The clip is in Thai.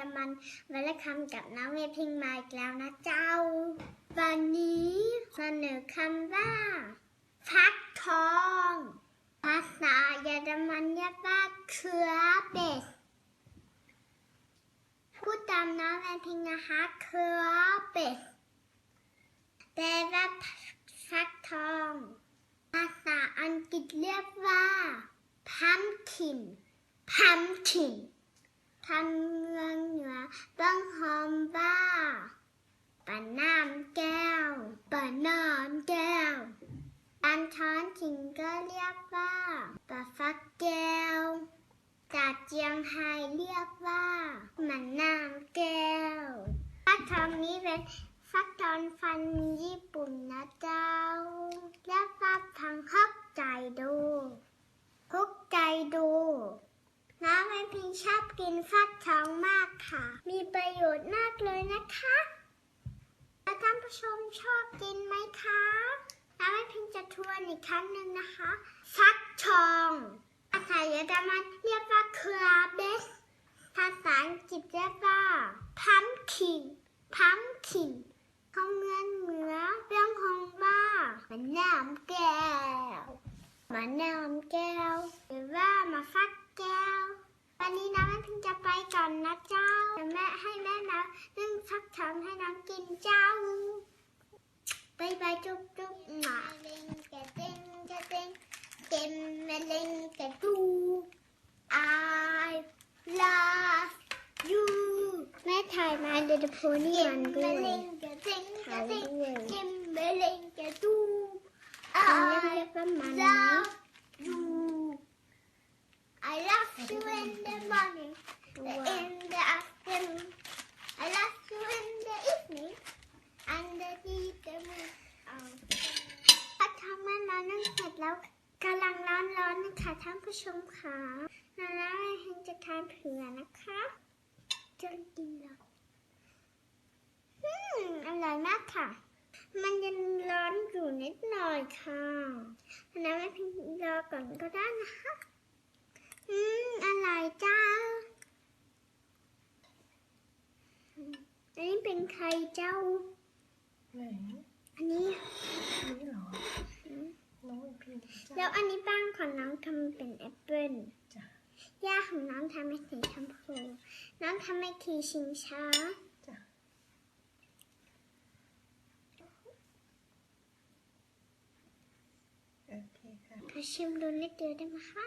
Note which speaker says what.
Speaker 1: อรมันวันละคำกับน้องเมพิงมาอีกแล้วนะเจ้า วันนี้เสนอคำว่าฟักทอง ภาษาเยอรมันเรียกว่าเครือเบสพูดตามน้องเมพิงนะคะเครือเบสแปลว่าฟักทอง ภาษาอังกฤษเรียกว่า pumpkin pumpkin ทำเมืองเหนือต้องหอมบ้าปะน้ำแก้วปะน้ำแก้วอันท้อนถิ่นก็เรียกว่าปะฟักแก้ว จากเจียงไฮ้เรียกว่ามันน้ำแก้วฟักทองนี้เป็นฟักทองฟันญี่ปุ่นนะเจ้าเรียกทางฮอกใจดูฮอกใจดู พิงชอบกินฟักทองมากค่ะ มีประโยชน์มากเลยนะคะแล้วท่านผู้ชมชอบกินไหมคะน้องไอพิงจะทวนอีกครั้งหนึ่งนะคะ ฟักทองภาษาเยอรมันเรียกว่าเครือเบสภาษาอังกฤษเรียกว่า pumpkin pumpkin เขาเมือนเหนือเรื่องของว่ามันน้ำแก้วมาน้ำแก้วหรือว่ามาฟักแก้ว วันนี้น้องแม่ พิงจะไปก่อนนะเจ้าเดี๋ยวแม่ให้แม่นะนึ่งฟักทองให้น้องกินเจ้าบายบายจุ๊บจุ๊บหมาเล่งกระเด้งกระเด้งเต็มแม่เล่งกระดู I love you แม่ถ่ายมาเดอะโพนี่มันด้วยถ่ายด้วย
Speaker 2: Kim Meling du
Speaker 1: อันนี้เรียกว่ามันนะ
Speaker 2: love you. I love you in the morning,
Speaker 1: ตัว
Speaker 2: in the afternoon. I love you in the evening, and the evening.
Speaker 1: พัดทำมันร้อนนั่งเสร็จแล้วกำลังร้อนร้อนนะคะท่านผู้ชมค่ะนาราเฮงจะทานเผื่อนะคะจนกินแล้วอืมอร่อยมากค่ะ มันยังร้อนอยู่นิดหน่อยค่ะนาราเพียงรอก่อนก็ได้นะคะ อืมอร่อยจ้าอืมอันนี้เป็น ใครเจ้า
Speaker 3: ไหน
Speaker 1: อันนี้
Speaker 3: นี่เหรอ น้องเป็นพิมพ์
Speaker 1: แล้วอันนี้บ้างของน้องทำเป็นแอปเปิ้ล
Speaker 3: จ้ะ
Speaker 1: ย่าของน้องทำให้สีชมพูน้องทำให้ทีชิงช้า
Speaker 3: จ้ะโอเคค่ะ
Speaker 1: ขอชิมดูนิดเดียวได้ไหมคะ